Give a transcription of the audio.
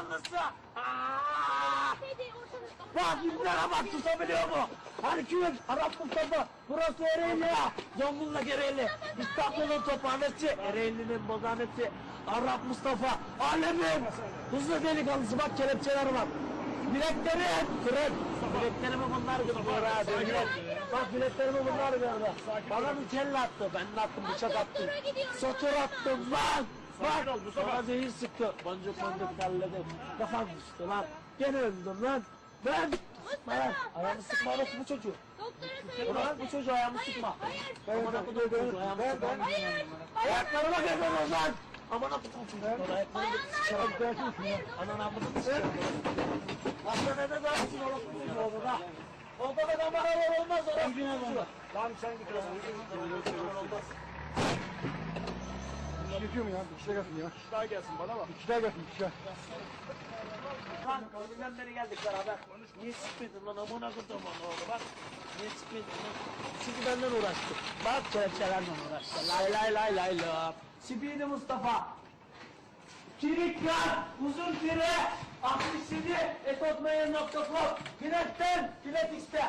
ortalıkta. Bak İbnara bak tutabiliyor mu? Hani kim? Arap Mustafa. Burası Ereğli ya. Zonguldak Ereğli. İstanbul'un tophanesi. Ereğli'nin bozanesi. Arap Mustafa. Alemin. Hızlı delikanlısı bak kelepçeler var. Bilekleri kırık. Bileklerimi bunlar kırdılar ha. Bak bileklerimi bunlar kırdı. Bana bir kelle attı. Ben de attım bıçak attım. Sotur attım lan. Ol Bak Mustafa. bana zehir sıktı. Boncuk boncuk terledim. Kafam düştü lan. Gene öldüm lan. Ben. Sıkma lan. Ayağımı sıkma orası bu çocuğu. Doktora söyle. Ulan bu çocuğu ayağımı sıkma. hayır. Aman akıllı çocuğu ayağımı sıkma. Hayır. Ayaklarıma gelir o lan. Aman akıllı çocuğu. Var. Hayır. Anan abını sıçarım. Hastanede dersin oğlum bu çocuğu olur ha. Orada da kameralar olmaz orası bu çocuğu. Tamam sen git. Olmaz. Yapıyorum ya. Bir şey gelsin ya. Daha gelsin bana bak. Bir şeyler gelsin. Bir şeyler. Lan köyünden beri geldik beraber. Niye sıkmadın lan amına koydum onu oğlum bak. Niye sıkmadın lan? Çünkü benden uğraştı. Bak kelepçelerle uğraştı. Lay lay lay lay lay. Spidi Mustafa. Kirikler, uzun tire, 67, etotmayer.com, Biletten, bilet iste.